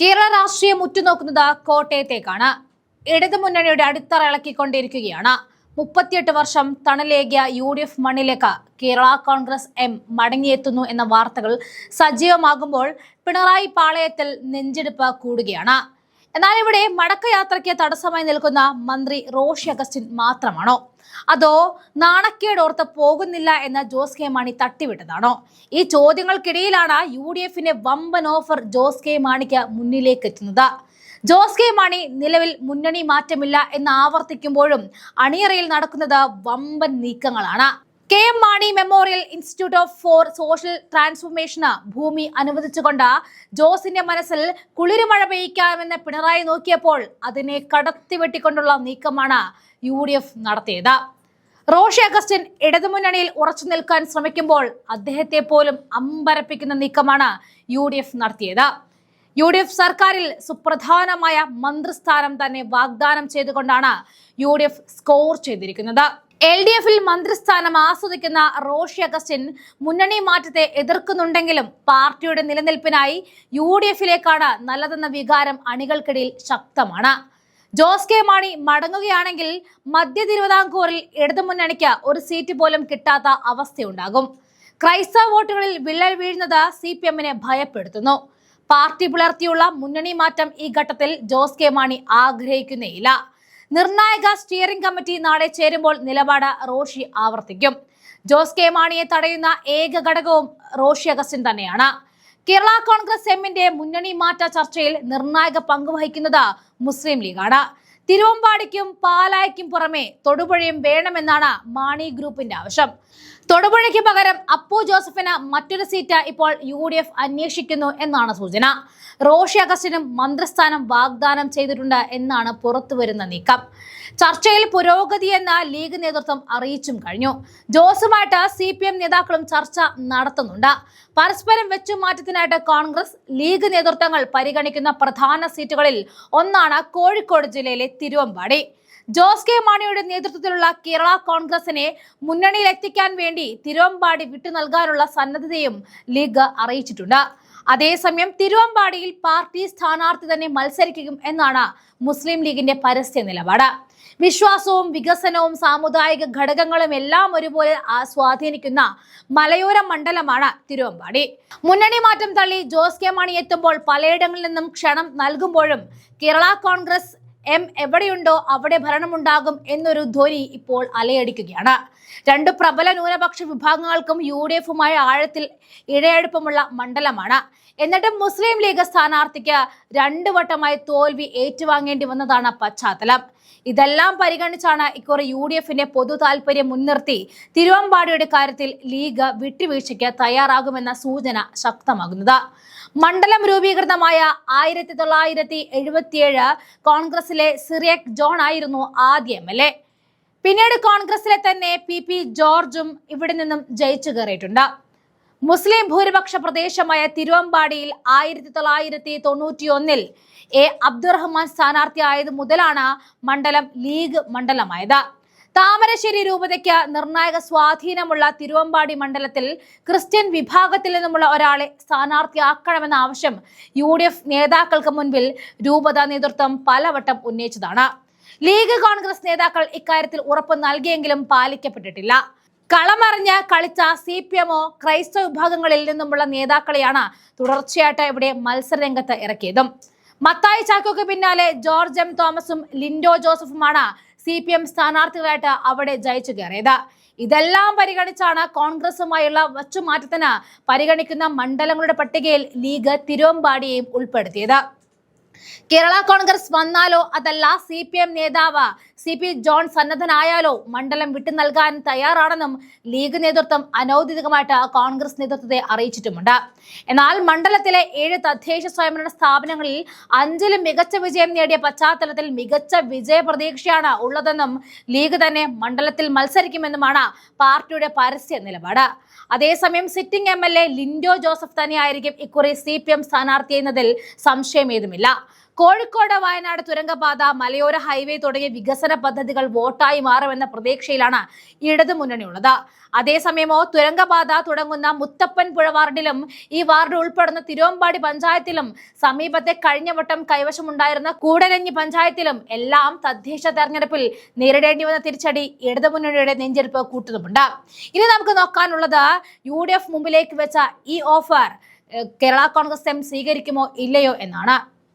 കേരള രാഷ്ട്രീയം ഉറ്റുനോക്കുന്നത് കോട്ടയത്തേക്കാണ്. ഇടതുമുന്നണിയുടെ അടിത്തറ ഇളക്കിക്കൊണ്ടിരിക്കുകയാണ്. മുപ്പത്തിയെട്ട് വർഷം തണലേകിയ യു ഡി എഫ് മണ്ണിലേക്ക് കേരള കോൺഗ്രസ് എം മടങ്ങിയെത്തുന്നു എന്ന വാർത്തകൾ സജീവമാകുമ്പോൾ പിണറായി പാളയത്തിൽ നെഞ്ചെടുപ്പ് കൂടുകയാണ്. എന്നാൽ ഇവിടെ മടക്കയാത്രയ്ക്ക് തടസ്സമായി നിൽക്കുന്ന മന്ത്രി റോഷി അഗസ്റ്റിൻ മാത്രമാണോ? അതോ നാണക്കേടോർത്ത് പോകുന്നില്ല എന്ന ജോസ് കെ മാണി തട്ടിവിട്ടതാണോ? ഈ ചോദ്യങ്ങൾക്കിടയിലാണ് യു ഡി എഫിന്റെ വമ്പൻ ഓഫർ ജോസ് കെ മാണിക്ക് മുന്നിലേക്ക് എത്തുന്നത്. ജോസ് കെ മാണി നിലവിൽ മുന്നണി മാറ്റമില്ല എന്ന് ആവർത്തിക്കുമ്പോഴും അണിയറയിൽ നടക്കുന്നത് വമ്പൻ നീക്കങ്ങളാണ്. K M Mani memorial institute of for social ട്രാൻസ്ഫോർമേഷന് ഭൂമി അനുവദിച്ചുകൊണ്ട് ജോസിന്റെ മനസ്സിൽ കുളിരുമഴ പെയ്യിക്കാമെന്ന് പിണറായി നോക്കിയപ്പോൾ അതിനെ കടത്തിവെട്ടിക്കൊണ്ടുള്ള നീക്കമാണ് യു ഡി എഫ് നടത്തിയത്. റോഷി അഗസ്റ്റിൻ ഇടതുമുന്നണിയിൽ ഉറച്ചു നിൽക്കാൻ ശ്രമിക്കുമ്പോൾ അദ്ദേഹത്തെ പോലും അമ്പരപ്പിക്കുന്ന നീക്കമാണ് യു ഡി എഫ് നടത്തിയത്. യു ഡി എഫ് സർക്കാരിൽ സുപ്രധാനമായ മന്ത്രിസ്ഥാനം തന്നെ വാഗ്ദാനം ചെയ്തുകൊണ്ടാണ് യു ഡി എഫ് സ്കോർ ചെയ്തിരിക്കുന്നത്. എൽ ഡി എഫിൽ മന്ത്രിസ്ഥാനം ആസ്വദിക്കുന്ന റോഷി അഗസ്റ്റിൻ മുന്നണി മാറ്റത്തെ എതിർക്കുന്നുണ്ടെങ്കിലും പാർട്ടിയുടെ നിലനിൽപ്പിനായി യു ഡി എഫിലേക്കാണ് നല്ലതെന്ന വികാരം അണികൾക്കിടയിൽ ശക്തമാണ്. ജോസ് കെ മാണി മടങ്ങുകയാണെങ്കിൽ മധ്യ തിരുവിതാംകൂറിൽ ഇടതുമുന്നണിക്ക് ഒരു സീറ്റ് പോലും കിട്ടാത്ത അവസ്ഥയുണ്ടാകും. ക്രൈസ്തവ വോട്ടുകളിൽ വിള്ളൽ വീഴുന്നത് സി പി എമ്മിനെ ഭയപ്പെടുത്തുന്നു. പാർട്ടി പുലർത്തിയുള്ള മുന്നണി മാറ്റം ഈ ഘട്ടത്തിൽ ജോസ് കെ മാണി ആഗ്രഹിക്കുന്നേയില്ല. നിർണായക സ്റ്റിയറിംഗ് കമ്മിറ്റി നാളെ ചേരുമ്പോൾ നിലപാട് റോഷി ആവർത്തിക്കും. ജോസ് കെ മാണിയെ തടയുന്ന ഏക ഘടകവും റോഷി അഗസ്റ്റിൻ തന്നെയാണ്. കേരള കോൺഗ്രസ് എമ്മിന്റെ മുന്നണി മാറ്റ ചർച്ചയിൽ നിർണായക പങ്കുവഹിക്കുന്നത് മുസ്ലിം ലീഗാണ്. തിരുവമ്പാടിക്കും പാലായ്ക്കും പുറമെ തൊടുപുഴയും വേണമെന്നാണ് മാണി ഗ്രൂപ്പിന്റെ ആവശ്യം. തൊടുപുഴയ്ക്ക് പകരം അപ്പു ജോസഫിന് മറ്റൊരു സീറ്റ് ഇപ്പോൾ യു ഡി എഫ് അന്വേഷിക്കുന്നു എന്നാണ് സൂചന. റോഷി അഗസ്റ്റിനും മന്ത്രിസ്ഥാനം വാഗ്ദാനം ചെയ്തിട്ടുണ്ട് എന്നാണ് പുറത്തുവരുന്ന നീക്കം. ചർച്ചയിൽ പുരോഗതി എന്ന ലീഗ് നേതൃത്വം അറിയിച്ചും കഴിഞ്ഞു. ജോസുമായിട്ട് സി പി എം നേതാക്കളും ചർച്ച നടത്തുന്നുണ്ട്. പരസ്പരം വെച്ചുമാറ്റത്തിനായിട്ട് കോൺഗ്രസ് ലീഗ് നേതൃത്വങ്ങൾ പരിഗണിക്കുന്ന പ്രധാന സീറ്റുകളിൽ ഒന്നാണ് കോഴിക്കോട് ജില്ലയിലെ തിരുവമ്പാടി. ജോസ് കെ മാണിയുടെ നേതൃത്വത്തിലുള്ള കേരള കോൺഗ്രസിനെ മുന്നണിയിൽ എത്തിക്കാൻ വേണ്ടി തിരുവമ്പാടി വിട്ടു നൽകാനുള്ള സന്നദ്ധതയും ലീഗ് അറിയിച്ചിട്ടുണ്ട്. അതേസമയം തിരുവമ്പാടിയിൽ പാർട്ടി സ്ഥാനാർത്ഥി തന്നെ മത്സരിക്കും എന്നാണ് മുസ്ലിം ലീഗിന്റെ പരസ്യ നിലപാട്. വിശ്വാസവും വികസനവും സാമുദായിക ഘടകങ്ങളും എല്ലാം ഒരുപോലെ സ്വാധീനിക്കുന്ന മലയോര മണ്ഡലമാണ് തിരുവമ്പാടി. മുന്നണി മാറ്റം തള്ളി ജോസ് കെ മാണി എത്തുമ്പോൾ പലയിടങ്ങളിൽ നിന്നും ക്ഷണം നൽകുമ്പോഴും കേരള കോൺഗ്രസ് എം എവിടെയുണ്ടോ അവിടെ ഭരണമുണ്ടാകും എന്നൊരു ധ്വനി ഇപ്പോൾ അലയടിക്കുകയാണ്. രണ്ട് പ്രബല ന്യൂനപക്ഷ വിഭാഗങ്ങൾക്കും യു ഡി എഫുമായി ആഴത്തിൽ ഇഴയടുപ്പമുള്ള മണ്ഡലമാണ്. എന്നിട്ടും മുസ്ലിം ലീഗ് സ്ഥാനാർത്ഥിക്ക് രണ്ടു വട്ടമായി തോൽവി ഏറ്റുവാങ്ങേണ്ടി വന്നതാണ് പശ്ചാത്തലം. ഇതെല്ലാം പരിഗണിച്ചാണ് ഇക്കുറി യു ഡി എഫിന്റെ പൊതു താല്പര്യം മുൻനിർത്തി തിരുവമ്പാടിയുടെ കാര്യത്തിൽ ലീഗ് വിട്ടുവീഴ്ചയ്ക്ക് തയ്യാറാകുമെന്ന സൂചന ശക്തമാകുന്നത്. മണ്ഡലം രൂപീകൃതമായ ആയിരത്തി തൊള്ളായിരത്തി എഴുപത്തിയേഴ് കോൺഗ്രസിലെ സിറിയക് ജോൺ ആയിരുന്നു ആദ്യ എം എൽ എ. പിന്നീട് കോൺഗ്രസിലെ തന്നെ പി പി ജോർജും ഇവിടെ നിന്നും ജയിച്ചു കയറിയിട്ടുണ്ട്. മുസ്ലിം ഭൂരിപക്ഷ പ്രദേശമായ തിരുവമ്പാടിയിൽ ആയിരത്തി തൊള്ളായിരത്തി തൊണ്ണൂറ്റി ഒന്നിൽ എ അബ്ദുറഹ്മാൻ സ്ഥാനാർത്ഥിയായത് മുതലാണ് മണ്ഡലം ലീഗ് മണ്ഡലമായത്. താമരശ്ശേരി രൂപതയ്ക്ക് നിർണായക സ്വാധീനമുള്ള തിരുവമ്പാടി മണ്ഡലത്തിൽ ക്രിസ്ത്യൻ വിഭാഗത്തിൽ നിന്നുമുള്ള ഒരാളെ സ്ഥാനാർത്ഥിയാക്കണമെന്ന ആവശ്യം യു ഡി എഫ് നേതാക്കൾക്ക് മുൻപിൽ രൂപത നേതൃത്വം പലവട്ടം ഉന്നയിച്ചതാണ്. ലീഗ് കോൺഗ്രസ് നേതാക്കൾ ഇക്കാര്യത്തിൽ ഉറപ്പ് നൽകിയെങ്കിലും പാലിക്കപ്പെട്ടിട്ടില്ല. കളമറിഞ്ഞ് കളിച്ച സി പി എമ്മോ ക്രൈസ്തവ വിഭാഗങ്ങളിൽ നിന്നുമുള്ള നേതാക്കളെയാണ് തുടർച്ചയായിട്ട് ഇവിടെ മത്സരരംഗത്ത് ഇറക്കിയതും. മത്തായി ചാക്കോക്ക് പിന്നാലെ ജോർജ് എം തോമസും ലിൻഡോ ജോസഫുമാണ് സി പി എം സ്ഥാനാർത്ഥികളായിട്ട് അവിടെ ജയിച്ചു കയറിയത്. ഇതെല്ലാം പരിഗണിച്ചാണ് കോൺഗ്രസുമായുള്ള വച്ചുമാറ്റത്തിന് പരിഗണിക്കുന്ന മണ്ഡലങ്ങളുടെ പട്ടികയിൽ ലീഗ് തിരുവമ്പാടിയെയും ഉൾപ്പെടുത്തിയത്. കേരള കോൺഗ്രസ് വന്നാലോ അതല്ല സി പി എം നേതാവ് സി പി ജോൺ സന്നദ്ധനായാലോ മണ്ഡലം വിട്ടു നൽകാൻ തയ്യാറാണെന്നും ലീഗ് നേതൃത്വം അനൌദ്യോഗികമായിട്ട് കോൺഗ്രസ് നേതൃത്വത്തെ അറിയിച്ചിട്ടുമുണ്ട്. എന്നാൽ മണ്ഡലത്തിലെ ഏഴ് തദ്ദേശ സ്വയംഭരണ സ്ഥാപനങ്ങളിൽ അഞ്ചിലും മികച്ച വിജയം നേടിയ പശ്ചാത്തലത്തിൽ മികച്ച വിജയ പ്രതീക്ഷയാണ് ഉള്ളതെന്നും ലീഗ് തന്നെ മണ്ഡലത്തിൽ മത്സരിക്കുമെന്നുമാണ് പാർട്ടിയുടെ പരസ്യ നിലപാട്. അതേസമയം sitting M L A Lindo Joseph തന്നെയായിരിക്കും ഇക്കുറി സി പി എം സ്ഥാനാർത്ഥി എന്നതിൽ സംശയമേതുമില്ല. കോഴിക്കോട് വയനാട് തുരങ്കപാത മലയോര ഹൈവേ തുടങ്ങിയ വികസന പദ്ധതികൾ വോട്ടായി മാറുമെന്ന പ്രതീക്ഷയിലാണ് ഇടതു മുന്നണിയുള്ളത്. അതേസമയമോ തുരങ്കപാത തുടങ്ങുന്ന മുത്തപ്പൻ പുഴ വാർഡിലും ഈ വാർഡ് ഉൾപ്പെടുന്ന തിരുവമ്പാടി പഞ്ചായത്തിലും സമീപത്തെ കഴിഞ്ഞ വട്ടം കൈവശമുണ്ടായിരുന്ന കൂടരഞ്ഞി പഞ്ചായത്തിലും എല്ലാം തദ്ദേശ തെരഞ്ഞെടുപ്പിൽ നേരിടേണ്ടി വന്ന തിരിച്ചടി ഇടതുമുന്നണിയുടെ നെഞ്ചെടുപ്പ് കൂട്ടുന്നുമുണ്ട്. ഇനി നമുക്ക് നോക്കാനുള്ളത് യു ഡി എഫ് മുമ്പിലേക്ക് വെച്ച ഈ ഓഫർ കേരള കോൺഗ്രസ് എം സ്വീകരിക്കുമോ ഇല്ലയോ എന്നാണ്.